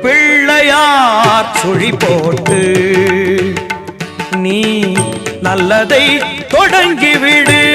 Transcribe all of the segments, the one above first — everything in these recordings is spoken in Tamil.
பிள்ளையார் சுழி போட்டு நீ நல்லதை தொடங்கிவிடு.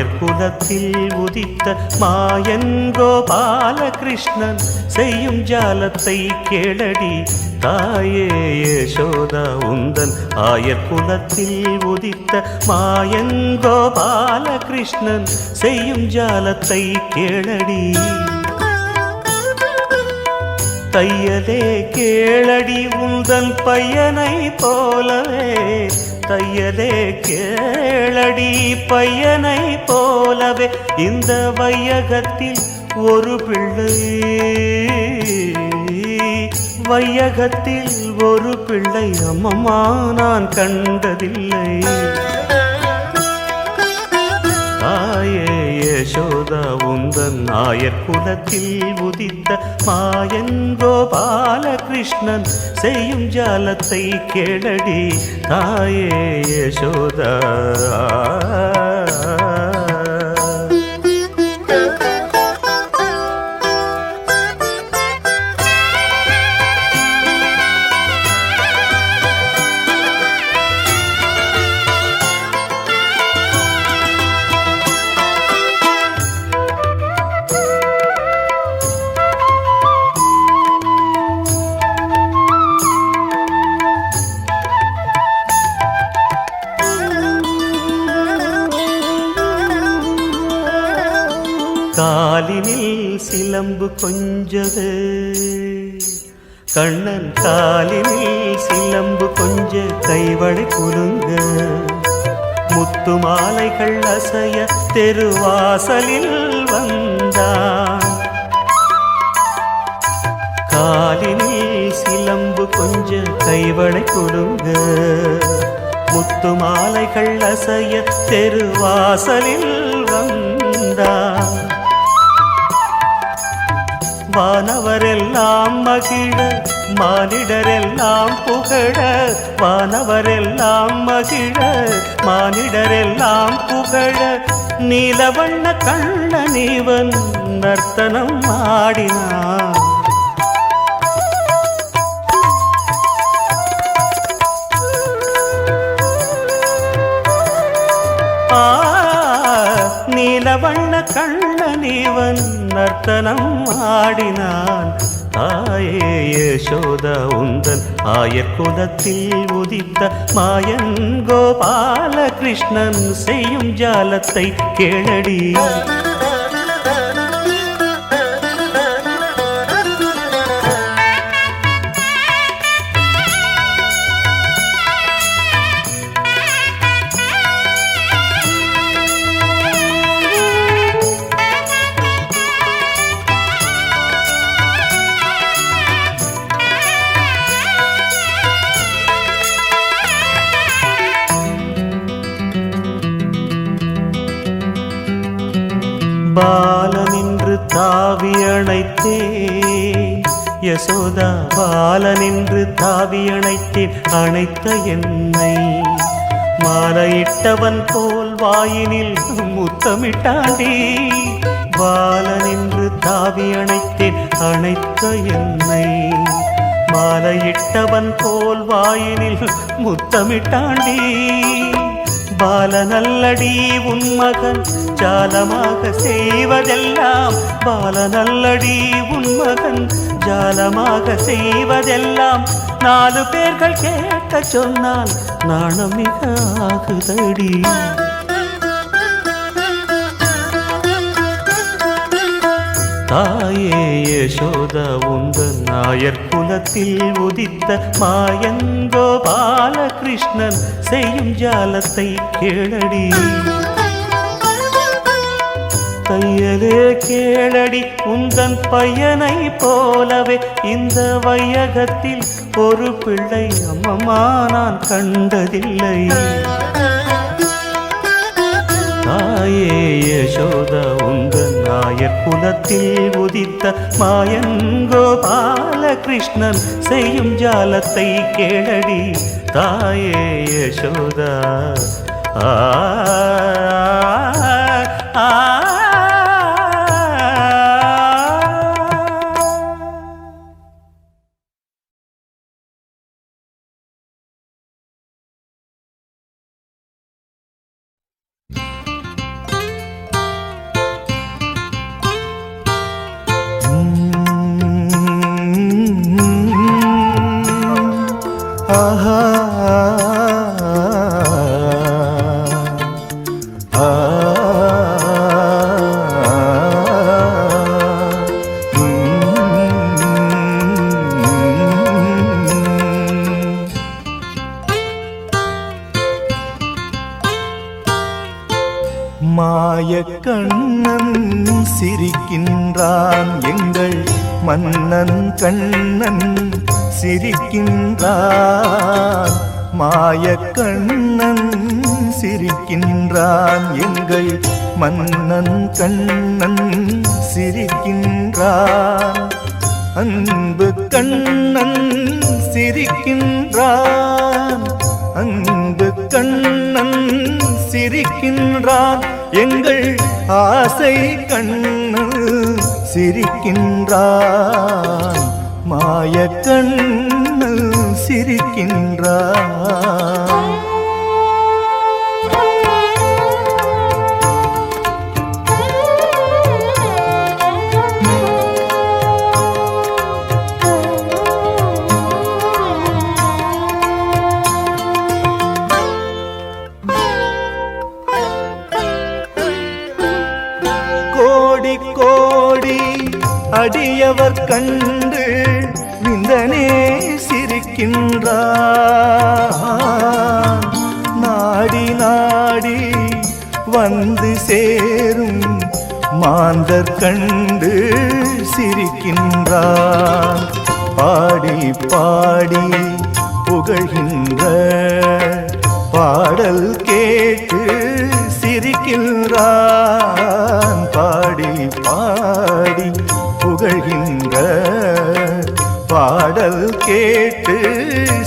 உந்தன் குலத்தில் உதித்த மாயன் கோபாலகிருஷ்ணன் செய்யும் ஜாலத்தை கேளடி. தாயே யசோத உந்தன் ஆயர் குலத்தில் உதித்த மாயன் கோபாலகிருஷ்ணன் செய்யும் ஜாலத்தை கேளடி. தையலே கேளடி உந்தன் பையனை போலவே தையலே கேளடி பையனை போலவே இந்த வையகத்தில் ஒரு பிள்ளை. வையகத்தில் ஒரு பிள்ளை. அம்மம்மா நான் கண்டதில்லை. உந்தன் நாயர் குலத்தில் உதித்த மாயன் கோபாலகிருஷ்ணன் செய்யும் ஜாலத்தை கேளடி தாயே யசோதா. காலினில் சிலம்பு கொஞ்சது. கண்ணன் காலினில் சிலம்பு கொஞ்ச கைவளை குலுங்க. முத்து மாலைகள் அசைய தெருவாசலில் வந்தான். காலினில் சிலம்பு கொஞ்ச கைவளை குலுங்க. முத்து மாலைகள் அசைய தெருவாசலில் வந்த வானவரெல்லாம் மகிழ மானிடரெல்லாம் புகழ வானவரெல்லாம் மகிழ மானிடரெல்லாம் புகழ. நீலவண்ண கண்ணனிவன் நர்த்தனம் ஆடினான். நர்த்தனம் ஆடினான். தாயே யசோத உந்தன் ஆயர்குலத்தில் உதித்த மாயன் கோபால கிருஷ்ணன் செய்யும் ஜாலத்தை கேளடி. பாலனின்று தாவி அணைத்தே யசோதா பாலனின்று தாவி அணைத்தேன். அணைத்த என்னை மாலையிட்டவன் போல் வாயினில் முத்தமிட்டாண்டே. பாலனின்று தாவி அணைத்தேன். அணைத்த என்னை மாலையிட்டவன் போல் வாயினில் முத்தமிட்டாண்டே. பாலநல்லடி உன் மகன் ஜாலமாக செய்வதெல்லாம். பாலநல்லடி உன் மகன் ஜாலமாக செய்வதெல்லாம். நாலு பேர்கள் கேட்க சொன்னால் நாணம் மிக ஆகுதடி. தாயே யசோத உந்தன் நாயர் குலத்தில் உதித்த மாயங்கோ பாலகிருஷ்ணன் செய்யும் ஜாலத்தை கேளடி. தையலே கேளடி உந்தன் பையனை போலவே இந்த வையகத்தில் ஒரு பிள்ளை அம்மம்மா நான் கண்டதில்லை. தாயே யசோத உந்தன் நாயர் குலத்தில் உதித்த மாயங்கோ பாலகிருஷ்ணன் செய்யும் ஜாலத்தை கேளடி தாயே யசோதா. ஆ. மாய கண்ணன் சிரிக்கின்றான் எங்கள் மன்னன் கண்ணன் சிரிக்கின்றான். மாய கண்ணன் சிரிக்கின்றான் எங்கள் மன்னன் கண்ணன் சிரிக்கின்றான். அன்பு கண்ணன் சிரிக்கின்றான். அன்பு கண்ணன் சிரிக்கின்றான். எங்கள் ஆசை கண்ணன் சிரிக்கின்றான். மாய கண்ணன் சிரிக்கின்றான். கோடி கோடி அடியவர் கண்டு விந்தனே சிரிக்கின்றார். நாடி நாடி வந்து சேரும் மாந்தர் கண்டு சிரிக்கின்றார். பாடி பாடி புகழ்கின்ற பாடல் கேட்டு சிரிக்கின்றார். பாடி பாடி புகழ்கின்ற பாடல் கேட்டு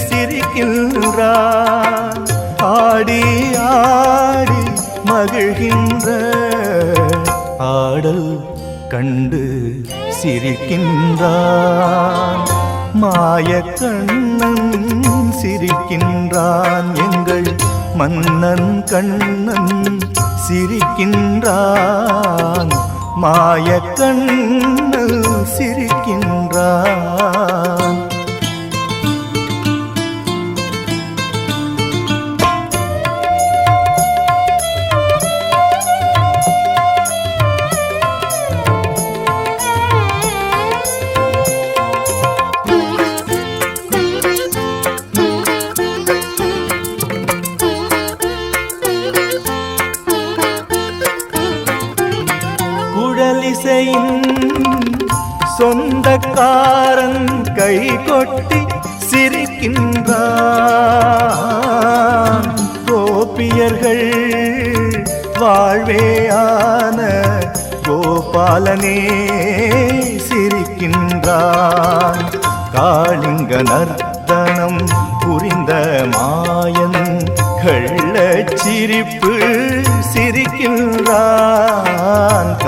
சிரிக்கின்றான். ஆடி ஆடி மகிழ்கின்ற ஆடல் கண்டு சிரிக்கின்றான். மாய கண்ணன் சிரிக்கின்றான். எங்கள் மன்னன் கண்ணன் சிரிக்கின்றான். மாய கண்ணன் சிரிக்கின்றான். கோபியர்கள் வாழ்வேயான கோபாலனே சிரிக்கின்றான் காளிங்க நர்த்தனம் புரிந்த மாயன் கள்ளச் சிரிப்பு சிரிக்கின்றான்.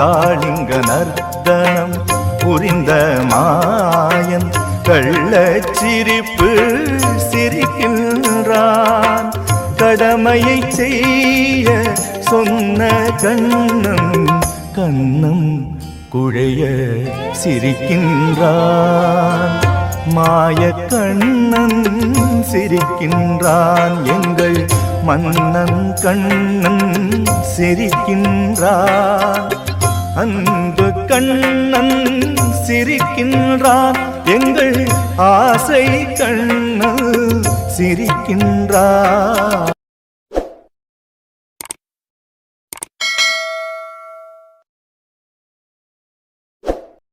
காளிங்க நர்த்தனம் புரிந்த மாயன் கள்ளச் சிரிப்பு சிரிக்கின்றான். கடமையை செய்ய சொன்ன கண்ணம் கண்ணம் குழைய சிரிக்கின்றான். மாய கண்ணன் சிரிக்கின்றான் எங்கள் மன்னன் கண்ணன் சிரிக்கின்றான். அன்பு கண்ணன் சிரிக்கின்றான் எங்கள் ஆசை கண்ணன் சிரிக்கின்றார்